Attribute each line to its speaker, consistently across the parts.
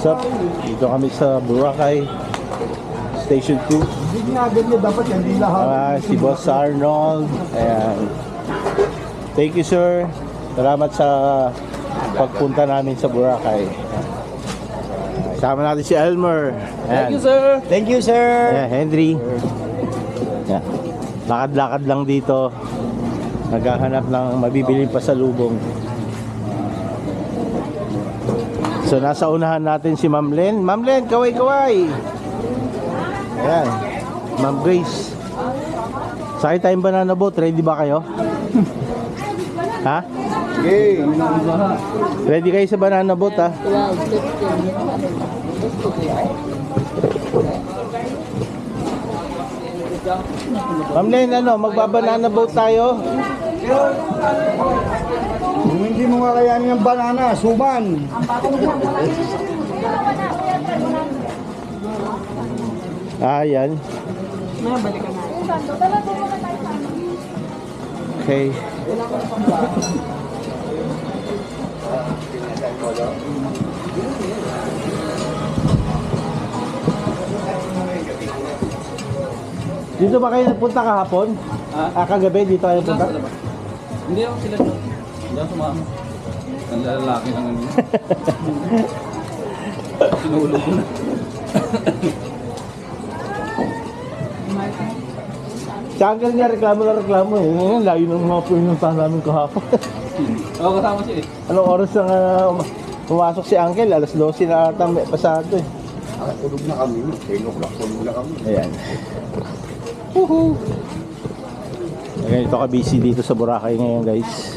Speaker 1: Sup? Dito kami sa Boracay Station 2
Speaker 2: Hindi nga ganyan dapat yan, hindi lahat.
Speaker 1: Ah, si Boss Arnold. Ayan. Thank you, sir. Salamat sa pagpunta namin sa Boracay. Sama natin si Elmer. Ayan.
Speaker 2: Thank you, sir. Thank you, sir.
Speaker 1: Ayan, Henry. Ayan. Lakad-lakad lang dito. Naghahanap ng mabibili pa sa lubong. So, nasa unahan natin si Ma'am Len. Ma'am Len, kaway-kaway! Ayan. Ma'am Grace. Sakit tayong banana boat. Ready ba kayo? ha?
Speaker 2: Okay.
Speaker 1: Ready kayo sa banana boat ha? Ma'am Len, ano, magbabanana boat tayo?
Speaker 2: Kung hindi mo kakayanin ng banana, suman.
Speaker 1: Ah, yan. Okay. Dito ba kayo nagpunta kahapon? Ah, kagabi dito kayo nagpunta?
Speaker 3: Hindi ako sila. Hindi ako sumama. Ang lalaki lang ano. Sinulog ko na.
Speaker 1: Uncle niya reklamo na reklamo eh. Ngayon, layo ng mga pinunta namin kahapon.
Speaker 3: Oo, kasama siya eh.
Speaker 1: Anong oras na uh, pumasok si uncle? Alas 12 na ata may pasado eh.
Speaker 2: Ah, tulog na kami. 10 o'clock, tulog na kami.
Speaker 1: Ayan. Woohoo! Ganito ka busy dito sa Boracay ngayon guys.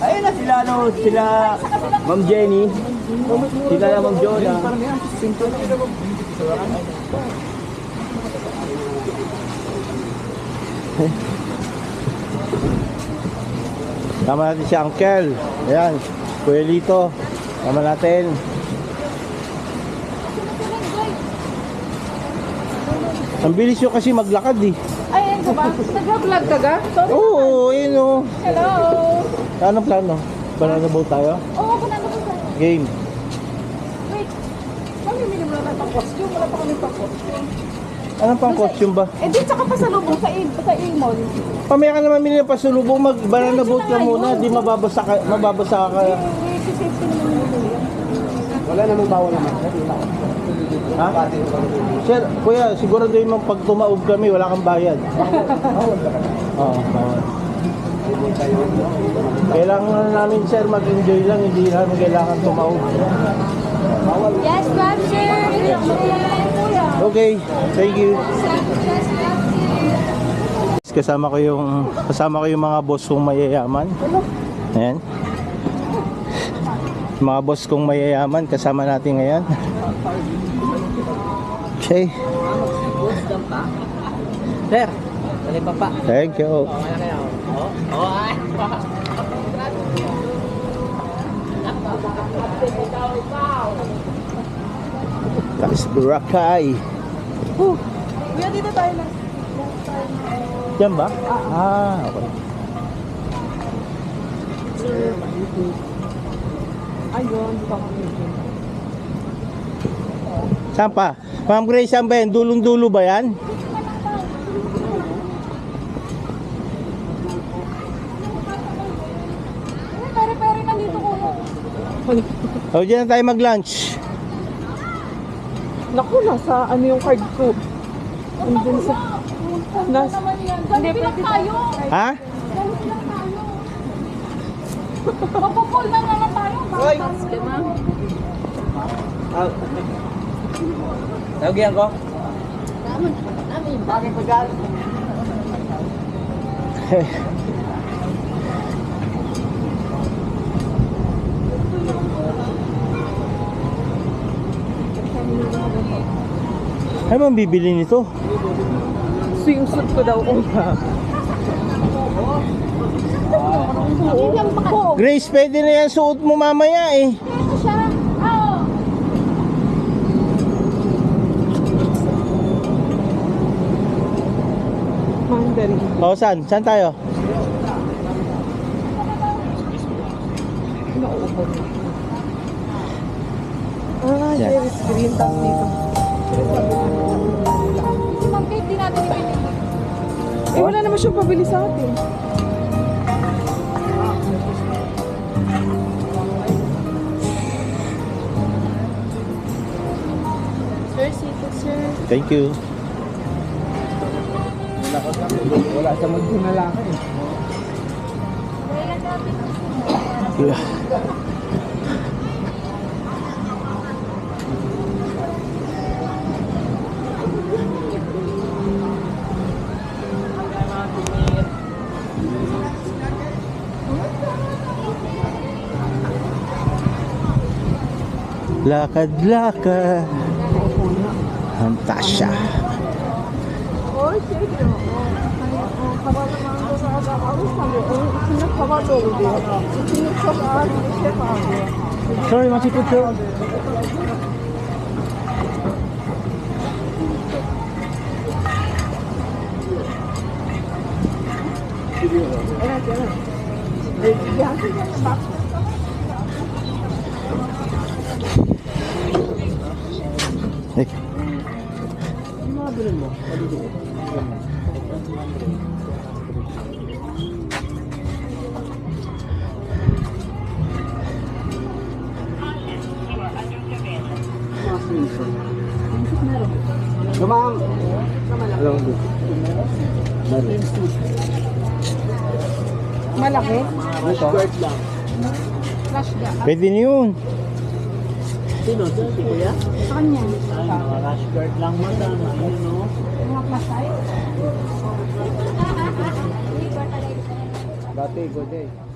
Speaker 2: Ayun na sila, ano, sila, Ma'am Jenny. Sila na Ma'am Jonah.
Speaker 1: Tama natin si Uncle. Ayan. Kuya Lito. Tama natin. Ang bilis nyo kasi maglakad eh.
Speaker 4: Ba? Nag-vlog ka ga? Sorry.
Speaker 1: Oo, yun o.
Speaker 4: Hello.
Speaker 1: Anong plano? Banana boat tayo?
Speaker 4: Oo, punta ko sa...
Speaker 1: Game.
Speaker 4: Wait. Mamimili mo na pang costume. Wala pa kami pang costume.
Speaker 1: Anong pang costume ba?
Speaker 4: Eh, di tsaka pa sa i sa i-mall.
Speaker 1: Pamaya ka naman minili pa sulubong mag banana boat ka muna. Di mababasa ka. Mababasa ka.
Speaker 4: Eh, safety naman.
Speaker 2: Wala namang bawal naman.
Speaker 1: Ha? Sir, kuya, siguro din mo pag tumaob kami, wala kang bayad. Oo, bawal. Kailangan namin sir mag-enjoy lang, hindi namin kailangan tumaob.
Speaker 4: Yes, ma'am, sir.
Speaker 1: Okay, thank you. Kasama ko yung kasama ko yung mga boss kong mayayaman. Ayan. Mga boss kong mayayaman kasama natin ngayon. Okay,
Speaker 3: Sir, pa pa.
Speaker 1: thank you.
Speaker 3: Na. Oo, oo, ay.
Speaker 1: Taas Boracay.
Speaker 4: Kuya, dito tayo lang.
Speaker 1: Yan ba? Ah, okay.
Speaker 4: Ayun, dito kami.
Speaker 1: Saan pa? Ma'am Grace, saan ba yan? Dulong-dulo ba yan?
Speaker 4: Uy, pere-pere na dito ko.
Speaker 1: O, dyan na tayo mag-lunch.
Speaker 5: Naku, nasa ano yung card ko? Andun sa... Nas,
Speaker 4: Hindi, lang tayo.
Speaker 1: Ha?
Speaker 4: Papapol na na lang tayo. Hoy! Lima.
Speaker 3: Lagyan ko?
Speaker 1: Naman, namin. Bakit ko dyan? Ano bang bibili nito?
Speaker 5: Swimsuit ko daw kung
Speaker 1: Grace, pwede na yan suot mo mamaya eh. O, saan? Saan tayo?
Speaker 5: Ah,
Speaker 1: Yan.
Speaker 5: Jerry's green. Tapos dito. Eh, wala naman siyang pabili sa atin.
Speaker 1: Thank you.
Speaker 2: Wala sa magdunalaki eh.
Speaker 1: Yeah. Lakad-lakad.
Speaker 5: هم تاشا Sorry, want you
Speaker 1: to go?
Speaker 5: Evet, evet. Bak. Peki.
Speaker 1: Eh,
Speaker 2: Gamang! Alam mo
Speaker 5: Malaki?
Speaker 2: Skirt lang.
Speaker 4: Flash ga.
Speaker 1: Pwede na yun.
Speaker 2: Sino? Si Kuya?
Speaker 4: Sa kanya.
Speaker 2: Ay, mga lang mo lang. Ano, no?
Speaker 4: Mga tayo.
Speaker 2: Dati, good day.